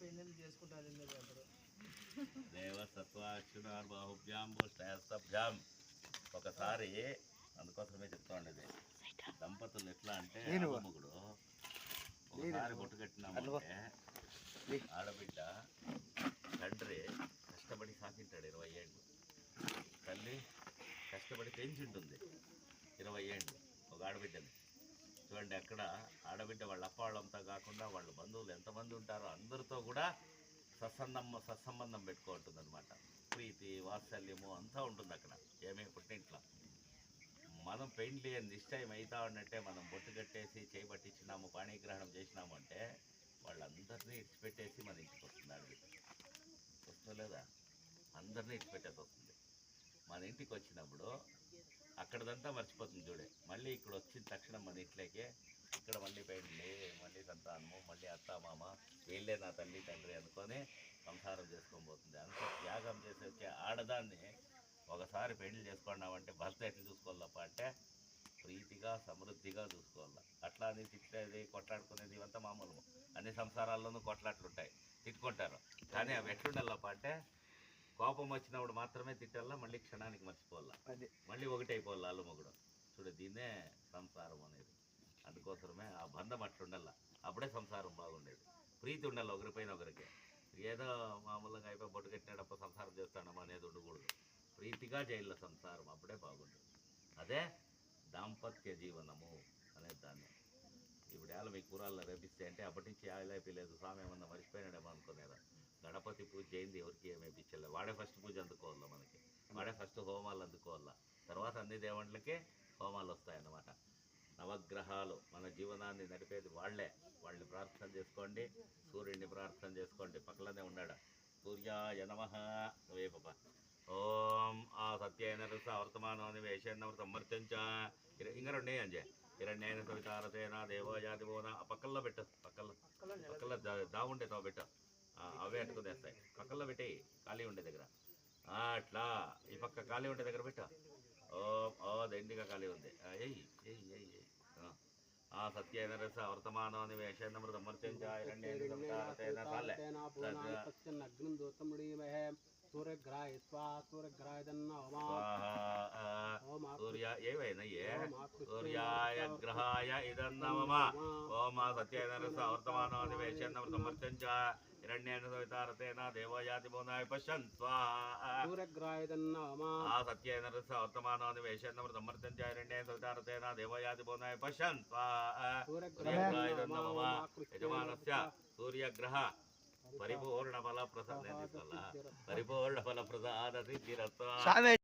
పెళ్ళిళ్ళు చేసుకుంటారు మీరు అందరూ. దేవ సత్వాక్షునార్ బాహుభ్యాం శ్రేయస్తభ్యాం ఒకసారి అందుకోసమే చెప్తా ఉండేది. దంపతులు ఎట్లా అంటే ఆడముగుడు ఒకసారి బొట్టు కట్టినామంటే ఆడబిడ్డ తండ్రి కష్టపడి సాకింటాడు ఇరవై ఏళ్ళు. తల్లి కష్టపడి పెంచుంటుంది ఇరవై ఏళ్ళు ఒక ఆడబిడ్డని. చూడండి అక్కడ ఆడబిడ్డ వాళ్ళ అప్పవాళ్ళంతా కాకుండా వాళ్ళ బంధువులు ఎంతమంది ఉంటారో అందరితో కూడా సత్సంగం సత్సంబంధం పెట్టుకుంటుంది అనమాట ప్రీతి వాత్సల్యము అంతా ఉంటుంది అక్కడ. ఏమే పుట్టింట్లో. మనం పెయింట్లీ నిశ్చయం అవుతా ఉన్నట్టే మనం బొట్టు కట్టేసి చేయి పట్టించినాము పాణిగ్రహణం చేసినాము అంటే వాళ్ళందరినీ ఇచ్చిపెట్టేసి మన ఇంటికి వస్తుంది ఆడబిడ్డ వస్తలేదా? అందరినీ ఇచ్చిపెట్టేసి వస్తుంది. మన ఇంటికి వచ్చినప్పుడు అదంతా మర్చిపోతుంది చూడే. మళ్ళీ ఇక్కడ వచ్చిన తక్షణం మన ఇంట్లోకే ఇక్కడ మళ్ళీ పెండ్లి మళ్ళీ సంతానము మళ్ళీ అత్త మామ వీళ్ళే నా తల్లి తండ్రి అనుకొని సంసారం చేసుకొని పోతుంది. అంత త్యాగం చేసి వచ్చే ఆడదాన్ని ఒకసారి పెళ్ళి చేసుకున్నామంటే భర్త ఎట్లా చూసుకోవాలప్ప అంటే ప్రీతిగా సమృద్ధిగా చూసుకోవాలి. అట్లా అని తిట్టేది కొట్లాడుకునేది ఇవంతా మామూలు. అన్ని సంసారాల్లోనూ కొట్లాట్లు ఉంటాయి తిట్టుకుంటారు. కానీ అవి ఎట్లుండాలప్ప అంటే కోపం వచ్చినప్పుడు మాత్రమే తిట్టాలా మళ్ళీ క్షణానికి మర్చిపోవాలా? మళ్ళీ ఒకటి అయిపోవాలి అల్లు మొగుడు. చూడు దీన్నే సంసారం అనేది. అందుకోసమే ఆ బంధం అట్లుండాల అప్పుడే సంసారం బాగుండేది. ప్రీతి ఉండాలి ఒకరిపైన ఒకరికి. ఏదో మామూలుగా అయిపోయి బొట్టు కట్టినాడప్ప సంసారం చేస్తాడమ్మా అనేది ఉండకూడదు. ప్రీతిగా చేయాల సంసారం అప్పుడే బాగుంటుంది. అదే దాంపత్య జీవనము అనే దాన్ని. ఇప్పుడు ఏళ్ళ మీ కూరల్లో రేపిస్తే అంటే అప్పటి నుంచి ఆయిలైపి లేదు స్వామి ఏమన్నా మర్చిపోయినాడేమో అనుకునేదా? గణపతి పూజ చేయింది ఎవరికి ఏమి ఇప్పించలేదు వాడే ఫస్ట్ పూజ అందుకోవాలా మనకి? వాడే ఫస్ట్ హోమాలు అందుకోవాలా? తర్వాత అన్ని దేవుళ్ళకి హోమాలు వస్తాయన్నమాట. నవగ్రహాలు మన జీవనాన్ని నడిపేది వాళ్ళే. వాళ్ళని ప్రార్థన చేసుకోండి సూర్యుడిని ప్రార్థన చేసుకోండి. పక్కలనే ఉన్నాడు? సూర్యాయ నమ. అవే పాప. ఓం ఆ సత్యైన రస వర్తమానాన్ని వేషన్నమృతం మర్త్యంచ. ఇంకా రెండు అంజే. హిరణ్యైన సవితారసేన దేవోజాతిభువన. ఆ పక్కల్లో పెట్టు. పక్కల్లో. పక్కల్లో దా- దాగుండే తో పెట్టు. అవే అట్టుకునేస్తాయి పక్కల్లో పెట్టేయి ఖాళీ ఉండే దగ్గర. అట్లా ఈ పక్క ఖాళీ ఉండే దగ్గర పెట్టు. ఓ ఓ దండిగా ఖాళీ ఉంది. ఆ, ఎయ్ ఎయ్ ఎయ్ ఎయ్ ఆ. ఆ సత్యైన రస సవితారసేన చాలే అగ్నం దూతముడీమహే సూర్యగ్రాయ సూర్యగ్రాయ ఏవైనయ్యే సూర్యాయ గ్రహాయ ఇదన్నమమ ఓమ సత్యేన రస వర్తమానాన్ని వేషన్నమృతమర్చంచ హిరణ్యేన సవితారతేన దేవయాతి భువనాయ పశ్యన్ ఆ సత్యేన వర్తమానాన్ని వేషన్నమృతమర్చంచ హిరణ్యేన సవితారతేన దేవయాతి భువనాయ పశ్యన్ యజమానస్య సూర్యగ్రహ పరిపూర్ణ ఫల ప్రసాద పరిపూర్ణ ఫల ప్రసాద సిద్ధిరత్వ